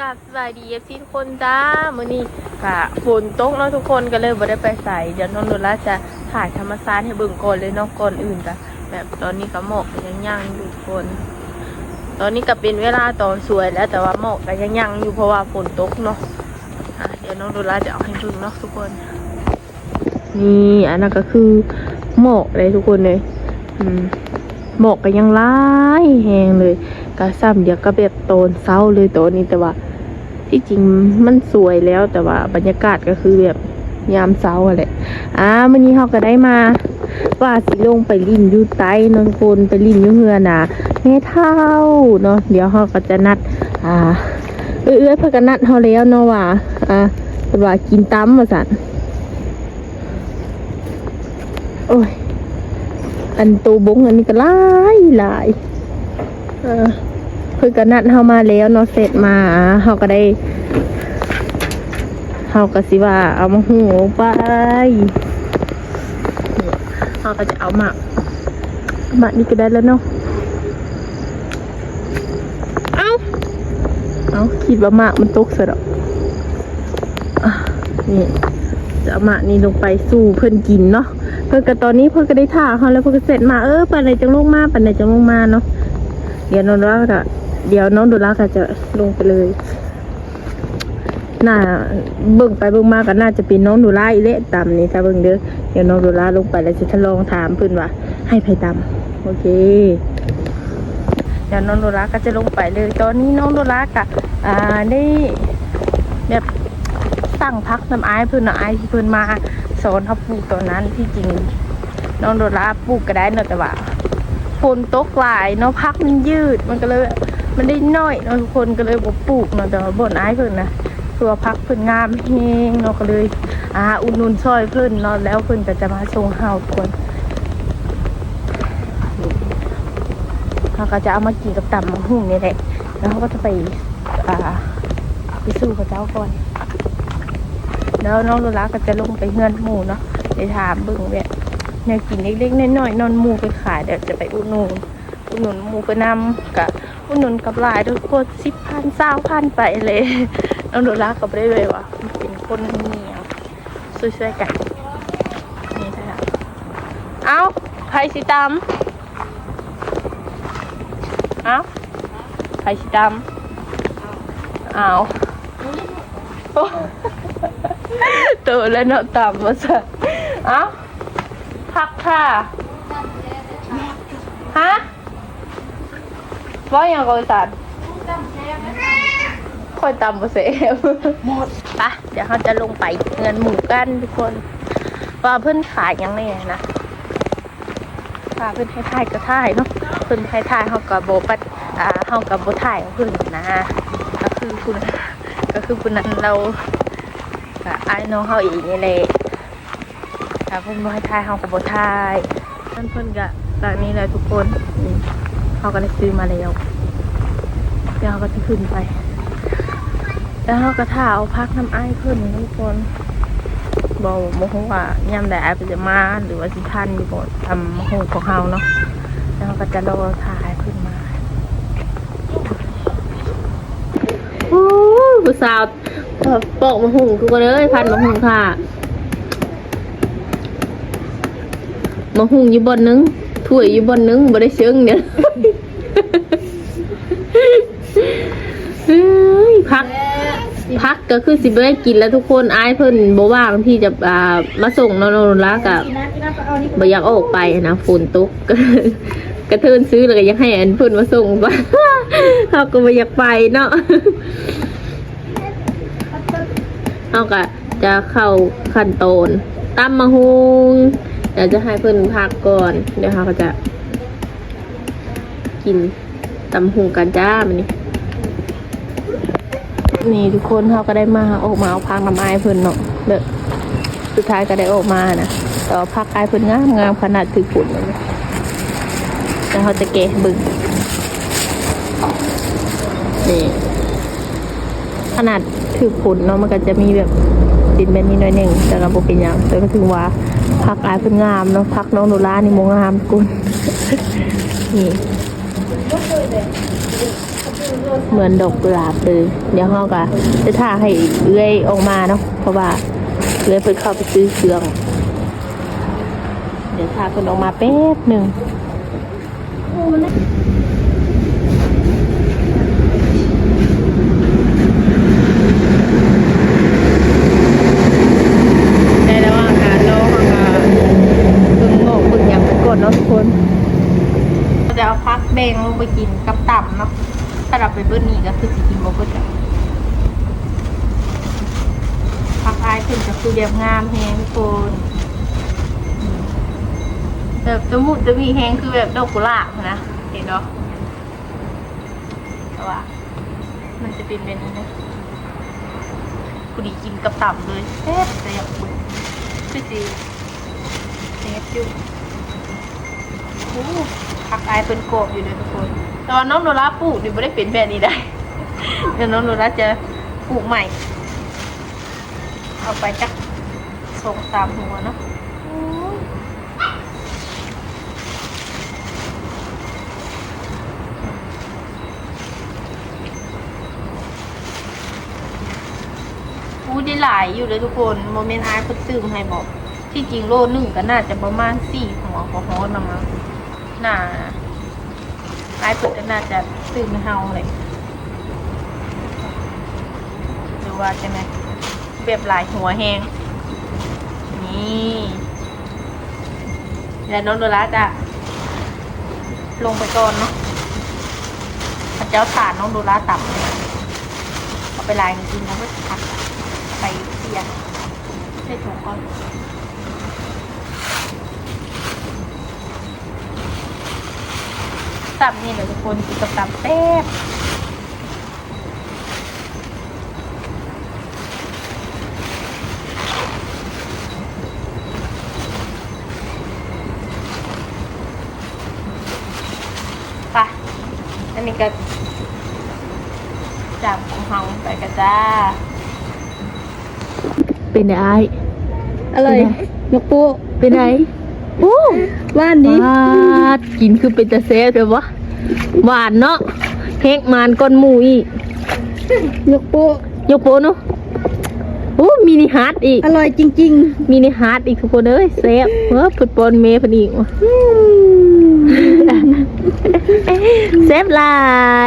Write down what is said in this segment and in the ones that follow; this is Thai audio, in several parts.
กับสวัสดีเอฟซีทุกคนจ้ามื้อนี้กะฝนตกเนาะทุกคนก็เลยบ่ได้ไปใส่เดี๋ยวน้องโนราจะถ่ายธรรมชาติให้เบิ่งก่อนเลยเนาะก่อนอื่นจ้ะแบบตอนนี้ก็หมอกยังยังอยู่ทุกคน ตอนนี้ก็เป็นเวลาตอนสวยแล้วแต่ว่าหมอกก็ยังยังอยู่เพราะว่าฝนตกเนาะอะเดี๋ยวน้องโนราจะเอาให้เบิ่งเนาะทุกคน นี่อันนั้นก็คือหมอกเลยทุกคนเลย อืมหมอกก็ยังร้ายแหงเลย ก็ซ้ำเดียวก็แบบโตนเศร้าเลยตัวนี้แต่ว่า ที่จริงมันสวยแล้วแต่ว่าบรรยากาศก็คือแบบยามเช้าอะแหละอ่าวันนี้เราก็ได้มา ว่าสิลงไปลินอยู่ใต้เนนคนไปลินอยู่เฮือน่ะแม่เท่าเนาะเดี๋ยวเราก็จะนัด อ่าเอื้อยๆเพื่อกันนัดเขาแล้วเนาะว่า อ่าเพิ่ว่ากินตำมมาสันโอ้ยอันตูบงอันนี้ก็หลายหลาย เออเพิ่นก็นัดเฮามาแล้วเนาะเสร็จมาเฮาก็ได้เฮาก็สิว่าเอามาหูไปนี่เฮาก็จะเอามามานี่ก็ได้แล้วเนาะเอาเอาคิดว่ามากมันตกเสียดอกอะนี่จะเอามานี่ลงไปสู่เพิ่นกินเนาะเพิ่นก็ตอนนี้เพิ่นก็ได้ท่าเขาแล้วเพิ่นก็เสร็จมาเออปันไหนจังลงมาปันไหนจังลงมาเนาะ เดี๋ยวน้องดูลาก็เดี๋ยวน้องดูลาก็จะลงไปเลยน่าเบิ่งไปเบิ่งมาก็น่าจะเป็นน้องดูลาอีเละตามนี้ถ้าเบิ่งเด้อเดี๋ยวน้องดูลาลงไปแล้วจะทดลองถามเพิ่อนว่า ให้ไผตามโอเคเดี๋ยวน้องโดราก็จะลงไปเลย ตอนนี้น้องโดรากะอ่าได้แบบสั่งพักน้ำไอ้ายเพื่อนน้ำไอ้ายที่เพื่อนมาสอนเขาปลูกตอนนั้นที่จริง น้องโดราปลูกก็ได้เนะแต่ว่า ฝนตกหลายเนาะพักมันยืดมันก็เลยมันได้น้อยเนาะทุกคนก็เลยบ่ปลูกเนาะแต่บ่นไอ้ายเพื่อนนะตัวพักเพื่อนงามเฮงเนาะก็เลยอ่าอุดหนุนซอยเพื่อนเนาะแล้วเพื่อนก็จะมาส่งเฮาทุกคนเขาก็จะเอามากินกับตำมะฮุ่งนี่แหละแล้วเขาก็จะไปอ่าไปสู้กับเจ้าก่อน แล้วน้องโลลาก็จะลงไปเฮือนหมูเนาะไปถามเบิ่งแบบ แนวกินเล็กๆน้อยๆนอนหมูไปขายเดี๋ยวจะไปอุดหนุนอุดหนุนหมูไปนำกับอุดหนุนกับลายทุกคนสิบพันเศร้าพันไปเลยน้องโลลาก็ไม่ได้เลยว่าเป็นคนเหนียวช่วยๆกันนี่นะคะเอาไผ่สิตำเอาไข่สีดำอ้าวโอ้ตัวแล้วเนาะต่ำมาซะเอา พักค่ะ ฮะว่าอย่างกอยสันค่อยต่ำมาเสียหมดปะเดี๋ยวเขาจะลงไปเงินหมูกันทุกคน ว่าเพื่อนขายยังไงนะค่ะเพิ่นให้ถ่ายก็ถ่ายเนาะเพิ่นให้ถ่ายเฮาก็บ่ปัดอ่าเฮาก็บ่ถ่ายของเพิ่นนะก็คือคุณก็คือผู้นั้นเราก็อายน้องเฮาเองนี่แหละ ถ้าเพิ่นบ่ให้ถ่ายเฮาก็บ่ถ่ายนั่นเพิ่นก็ตากนี้แหละทุกคนเฮาก็ได้ซื้อมาแล้วเดี๋ยวเฮาก็จะขึ้นไป แล้วเฮาก็ถ่าเอาพักน้ำไอ้ายเพิ่นนี่ทุกคนบอโมโหว่ายามใดไอายเป็นจะมาหรือว่าสิทันอยู่บ่ทำโมโหของเฮาเนาะแล้วเราก็จะรอถ่ายขึ้นมาโอ้ผู้สาวปอกมะฮุงทุกคนเลยพันมะฮุงค่ะ มะฮุงอยู่บนนึงถ้วยอยู่บนนึงบ่ได้เชิงเนี่ยเฮ้ยพัก พักก็คือสิบได้กินแล้วทุกคนอายเพิ่นบ่ว่างที่จะอ่ามาส่งนอนนละกับบ่อยากออกไปนะฝนตกกระเทินซื้อแล้วก็ยากให้อันเพิ่นมาส่งบ้าเขาก็บ่อยากไปเนาะเขาก็จะเข้าขั้นตอนตำมะฮุง เดี๋ยวจะให้เพิ่อนพักก่อน เดี๋ยวเขาก็จะ กินตำมะฮุงกันจ้ามันนี่นี่ทุกคนเขาก็ได้มาออกมาเอาพังกน้ำไอ้เพิ่อนเนาะเด้อสุดท้ายก็ได้ออกมานะต่ว่าพักไอ้ายเพิ่อนงามงามขนาดถือผุนเลยแล้วเขาจะเกะบึงนี่ขนาดถือผุนเนาะมันก็จะมีแบบดินแบบนี้หน่อยหนึ่งแต่เราบอกเป็นอย่างแต่ก็ถือว่า พักไอ้ายเป็นงามเนาะพักน้องโนรานี่มงามกุลนี่เหมือนดอกกุหลาบเลยเดี๋ยวเราก็จะท่าให้เลื้อยออกมาเนาะเพราะว่าเลื้อยไปเข้าไปซื้อเครื่อง เดี๋ยวท่าคนออกมาแป๊บหนึ่ง ในระหว่างการรอค่ะบึงโงกบึงอย่างไปก ดเนาะทุกคนเราจะเอาพักแดงลงไปกินกับตับเนาะถ้าเราไปเบิ้ลนี่ก็คือสิกินบ่เบิ้ลอะพักอายขึ้นก็คือแบบงามแฮงทุกคนแบบจมูกจะมีแฮงคือแบบดอกกุหลาบนะเห็นเนาะแต่ว่า มันจะเป็นแบบนี้นะกูดีกินกับตับเลยแซ่บแซ่บคุณคือสิแซ่บอยู่ โอ้ผักอายเป็นกรอบอยู่เลยทุกคนแต่ว่าน้องโนราปลูกนี่ไม่ได้เป็นแบบนี้ได้ เดี๋ยวน้องโนราจะปลูกใหม่ เอาไปจักส่งตามหัวเนาะอู้ได้หลายอยู่เลยทุกคนโมเมนต์อายเพิ่นซื้อมให้บอก ที่จริงโลหนึ่งก็น่าจะประมาณสี่หัวพอฮอดนะมั้ง น่าอายเพิ่นก็น่าจะซื้อมาเฮาเลยหรือว่าใช่ไหมแบบหลายหัวแหงนี่แล้วน้องโดราจะลงไปก่อนเนาะพระเจ้าถาดน้องโดราต่ำเลยเอาไปลายจริงๆนะเพื่อทักไปเสียใส่ถุงก่อน ตับนี่เดี๋ยวทุกคนกินกับตับแซ่บไปะอันนี้ก็จับของเฮาไปกันจ้า เป็นไงอะไร เป็นไงนกปูเป็นไง โอ้ว่านดีหวานกินคือเป็นตะเซ่เลยวะหวานเนาะเฮกมานก้อนหมูอีกนกปูยกโปเนาะโอ้มินิฮาร์ดอีก อร่อยจริงมินิฮาร์ดอีกทุกคนเอ้ยเซฟเออฟุตบอลเมย์พอดีว่ะๆอืมเซฟหลา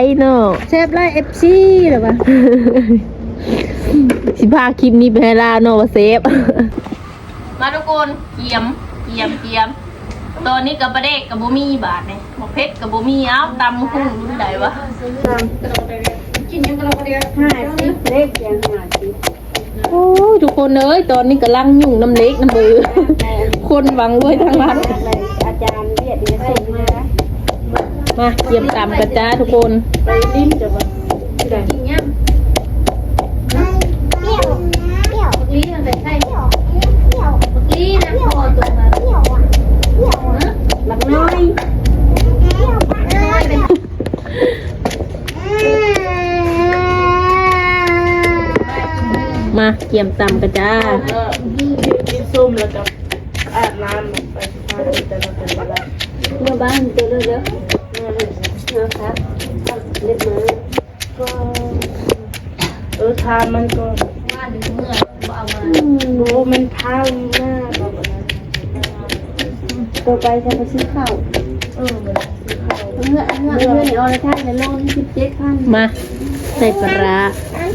ยเนาะแซ่บไล่เอฟซีหรอวะสิพาคลิปนี้ไปให้ลาเนาะว่าเซฟ มาทุกคนเกียมเกียมเกียมตอนนี้กับประเด็กกับบ่มีบาทเนี่ยหมกเพชรกับบ่มีเอ้าตำหุ่งรุ่นใดวะกินยังกระโดดเดียวห้าสิบเล็กยังห้าสิบโอ้ยทุกคนเอ้ยตอนนี้กำลังยุ่งน้ำเล็กน้ำมือ คนหวังรวยทางร้านอาจารย์เรียกเรียนส่งมามาเกียมตำกันจ้าทุกคนไปลิ้มจะว่า มาเกียมตำกันจ้า กินส้มแล้วก็อาบน้ำลงไปทานแต่ละเป็นเวลา เมื่อบ้านเจอเลยเด้อ เมื่อเลย นะครับเล็บมือ ก็เออทานมันก็ ว่าดึงเมื่อเอามา โอ้มันพังหน้าแบบนั้น ตัวไปจะไปซื้อข้าวเออมันซื้อข้าวเมื่อเมื่อเมื่อในออร์ท่านในโลกที่สิบเจ็ดพันมาใส่ปลาร้า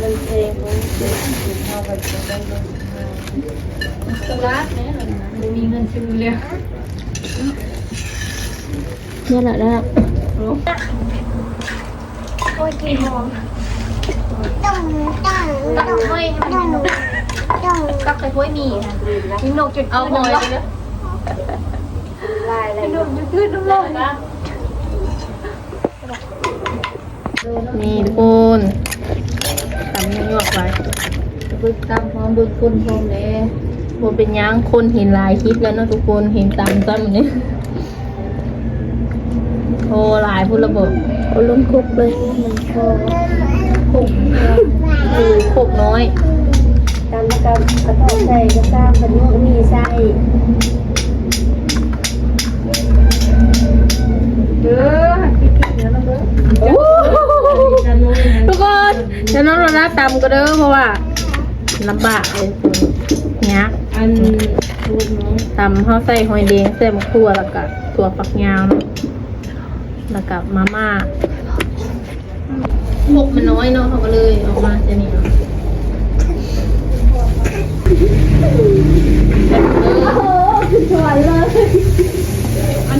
มันเพลงของเด็กกินข้าวไปจะได้ลงมาตลาดเนี่ยมันมีเงินซื้อเลยเนี่ยแหละนะโอ้ยกี่โมงต้องต้องต้องห้อยต้องต้องก็เคยห้อยมีค่ะมีนกจุดเอาหอยไปเลย ลายอะไรนกจุดขึ้นน้ำลยนะนี่ทุกคนตำยั่วๆไปบึกตามพร้อมบึกคนพร้อมเลยบนเป็นหยังคนเห็นลายคลิปแล้วเนาะทุกคนเห็นตามตอนนี้โอ้หลายพูดระบบเอาล้มคุกเลยมันพอคุกคือคุกน้อยตามกับกระทงใส่กระซ้ำกระนุ่มีไส้ เด้อหักคนจะนุ่มแล้วน้องโรล่าตำก็เด้อเพราะว่าลำบากเลยเนี้ยอันตำข้าวใส่หอยแดงใส่มะขั่วแล้วก็ถั่วฝักยาวเนาะแล้วก็มาม่าหกมันน้อยเนาะเขาก็เลยออกมาจะนี่เนาะ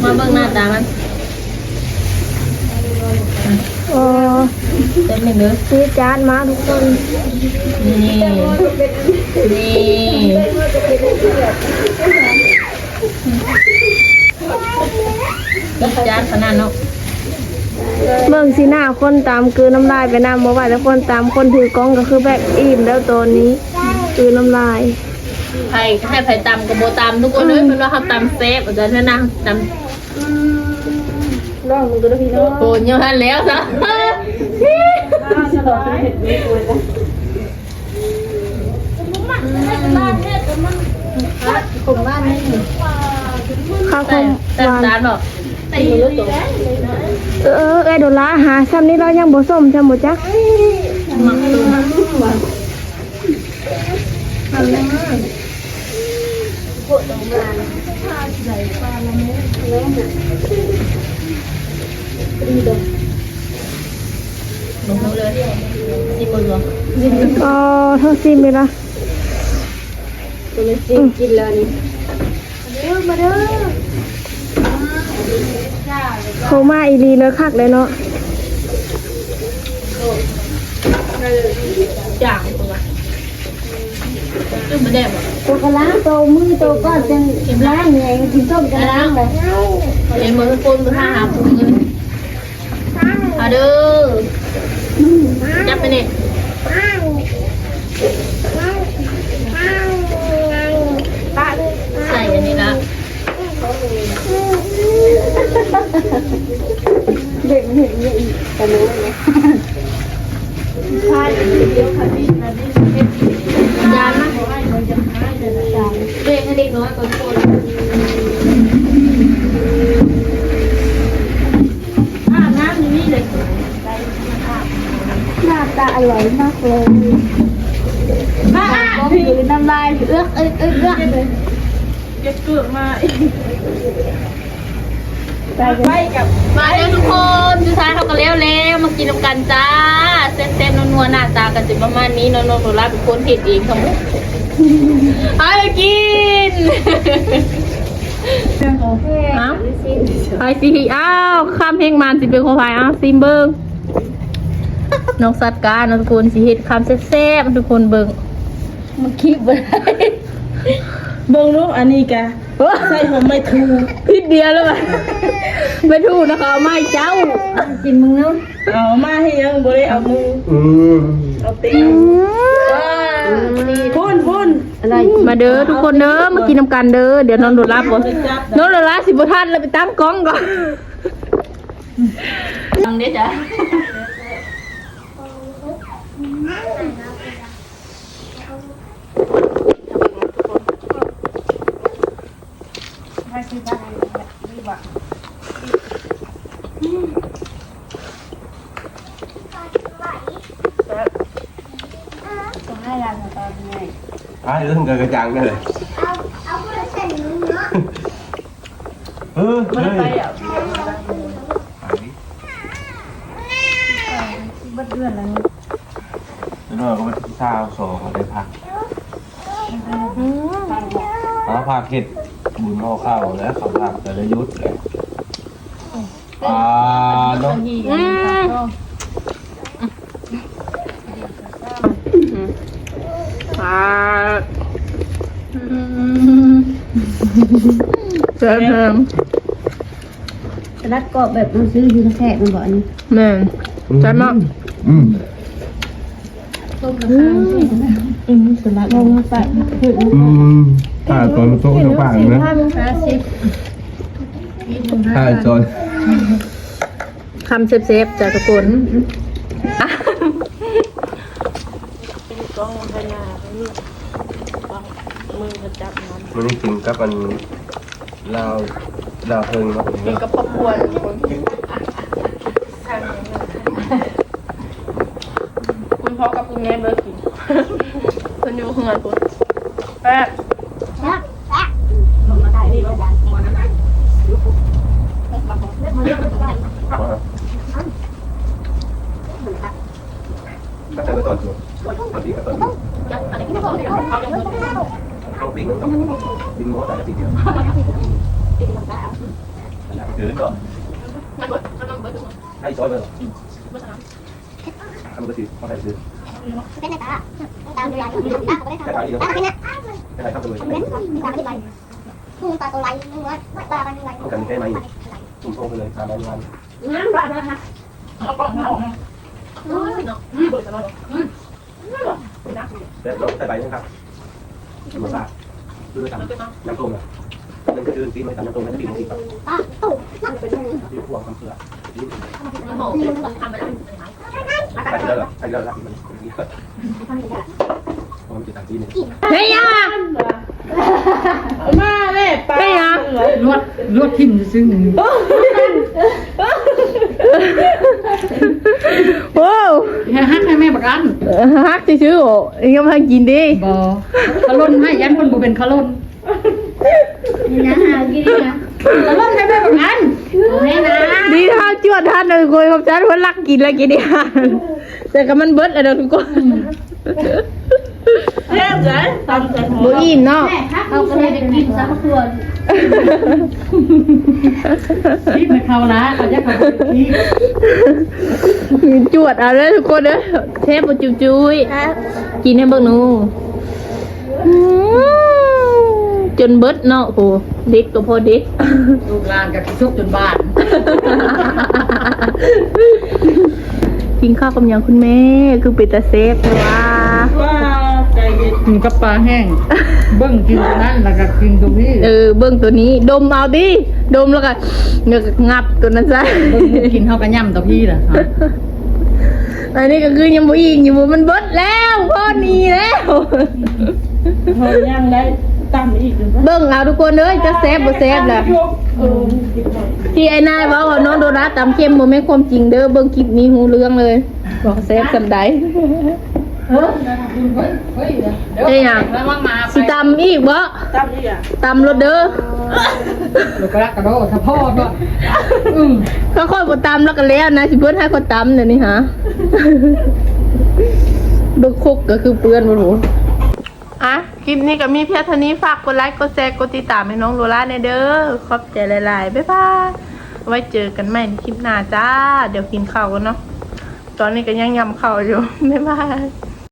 มาเบิ่งหน้าตามัน โอ้เต็มหนึ่งเลยซื้อจานมาทุกคน นี่ นี่นี่จานขนาดเนาะเบิ่งสีหน้าคนตามคือน้ำลายไปน้ำบ่ไหวแล้วคนตามคนถือกล้องก็คือแบบอิ่มแล้วตัวนี้ คือน้ำลายไผ่ให้ไผ่ตำกับโบตำทุกคนเลยเป็นว่าเขาตำเซฟอาจารย์นะตำ ลองมึงก็ได้พี่น้องโกนยังทันแล้วนะฉลองเป็นเห็ดเวกเลยนะผมว่าไม่ข้าวคแต่งแต่หวานจานบอกแต่อยู่รู้ตัวเออเอ้ยโดนละหาซ้ำนี้เรายังบ่ส้มซ้ำบ่จักมักตัวลงเลยสิบคนรวม อ๋อเท่าซิมเลยละตัวนี้สิกินแล้วนี่เขามาอีรีเลยคักเลยเนาะจ่างตัวจึงมาแดบอะตัวกระล้างตัวมือตัวก็จังล้างไงกินส้มจะล้างเลยเห็นเหมือนคนมาหาผม เลยมาเด้อจับไปเนี่ยใส่อันนี้ละเด็กเห็นเนี่ยอีกแต่รู้ไหมยานนะเด็กให้เด็กน้อยก่อนคนอาบน้ำอยู่นี่เลย หน้าตาอ ร่อยมากเลยก็คือน้ำลายเอื้อกเอ้ยเอ้ยเอื้อกจะเกิดมาอีกไปกันไปกับมาแล้วทุกคนสุดท้ายเขาก็แล้วแล้วมากินน้ำกันจ้าเส้นๆนัวๆหน้าตากันสิประมาณนี้น้องๆโนราเป็นคนผิดเองทั้งหมดเอาไปกินเอาไปสิอ้าวข้ามเพลงมันสิเป็นคนพายอ้าวซิมเบิง น้องสัตว์การน้องทุกคนสิเฮ็ดคำแซ่บๆทุกคนเบิงมันคลิปไปเบิ่งรูปอันนี้กะใส่ผมไม่ถูกผิดเดียวแล้วไปไม่ถูกนะคะไม่เจ้ากินมึงเนาะเอามาให้ยังบ่ได้เอามืออืมเอาตีนพุ่นพุ่นอะไรมาเด้อทุกคนเด้อมากินน้ำกันเด้อเดี๋ยวน้องโดนรับก่อนน้องโดนรับสิบทันแล้วไปตั้งกล้องก่อนน้องเด้จ้ะ อะเรื่องกระจังได้เลยเออ บ่ เฮ้ ได้ ย ไปอะ บัดเดือนแล้วแล้วก็มาที่เช้าสองได้พัก แล้วพักเห็ดบุญห่อข้าวแล้วเขาพักแต่ละยุทธ์เลยอ่าน้องอืมอ่าเพิ่มเพิ่มสลัดกรอบแบบมันซื้ออยู่แท้มันบอกอันนี้แม่ใช่มากอืมอืมสลัดลงมาใส่ถึงอืม ถ้าตอนโต๊ะจะปากนะห้าโมงห้าสิบถ้าจอยคำเซฟๆจากทุกคนกล้องพญานี่มือก็จับมันมันนี่กินกับอันลาวลาวเพิงมากินกับครอบครัวทุกคนคุณพ่อกับคุณแม่เบิร์กินคนอยู่เฮือนคุณแป๊บ แล้วแล้วมาได้ดีแล้วมาได้มาเรียกมันได้ ก็จะตอนตัวตอนนี้ก็ตอนนี้อะไรที่ไม่พอเดี๋ยวเอาเงินไปแล้วเข้าปิ้งต้องปิ้งหมดแต่ทีเดียวถือก่อนให้ซ แลตาไม่ได้ทำตาเป็นะครทำตัวเองเป็นตาไม่ได้คือตาตัวไรนึกว่าตาเป็นไรต้องการแค่ไหนจุ่มโตไปเลยทำได้งานน้ำร้อนนะแต่เราใส่ใบนะครับธรรมชาติดูด้วยกันน้ำต้มนะนั่นก็คือตีไม่ทำน้ำต้มไม่ได้ตีมันตีแบบตาตู่นั่นเป็นตีพวงทำเปลือกหมอทำไปแล้วใส่แล้วใส่แล้วรักมันมันจะตัดตีนึงเฮ้ยยังมาเลยป้าเฮ้ยยังลวดลวดทิ่มซึ้ง ว้าวฮักให้แม่บักอันฮักซื้อๆโอ้ยยังมากินดิบ่ขลุ่นให้ยันคนบ่เป็นขลุ่นนะฮะกินนะขลุ่นให้แม่บักอันโอ้ยนะดีท่าจวดท่านเลยคุยกับฉันว่ารักกินแล้วกินได้หานแต่ก็มันเบิดแล้วทุกคน แซ่บเลยตำกันบ่อิ่มเนาะ เอาก็เลยได้กินซะเมื่อคืนที่ไปเข้าละเขาจะเข้าที่จวดเอาเลยทุกคนเด้อเทปบ่จุจุยกินให้เบิ่งหนูอืมจนเบิดเนาะโหเด็กก็พอเด็กลูกหลานกับสุกจนบ้าน กินข้าวกับหยังคุณแม่คือเป็นตาเซฟแต่ว่าว้าใจเย็น กินกับปลาแห้ง เบิ้งกินตรงนั้นแล้วก็กินตรงนี้เออเบิ่งตัวนี้ ดมเอาดิดมแล้วก็เงือกงับตัวนั้นซะเบิ้งกินเท่ากันย่ำต่อพี่ล่ะฮะอันนี้ก็คือยังบ่อีกอยู่บ่มันเบิดแล้วพ่อหนีแล้วเขาย่างได้ตำอีกหรือเปล่าเบิ่งเอาทุกคนเอ้ยจะเซฟบ่เซฟล่ะเออที่ไอ้นายเว้าว่าน้องโดนัทตำเค็มบ่แม่นความจริงเด้อเบิ่งคลิปนี้หูเรื่องเลยบอกเซฟกันใด เฮ้ยังระวังมาไปสิตำอีกบ่ตำอีกอะตำรถเด้อลูกกระกระโดดสะพกด้วยอืมก็ค่อยบ่ตำแล้วก็แล้วนะสิเพิ่นให้คนตำเดี๋ยวนี้ฮะบึกคุกก็คือเปื้อนบ่รู้อะคลิปนี้ก็มีเพียงเท่านี้ฝากกดไลค์กดแชร์กดติดตามให้น้องโลล่าในเด้อขอบใจหลายๆบ๊ายบายไว้เจอกันใหม่ในคลิปหน้าจ้า เดี๋ยวกินข้าวกันเนาะตอนนี้ก็ยังยำข้าวอยู่บ๊ายบาย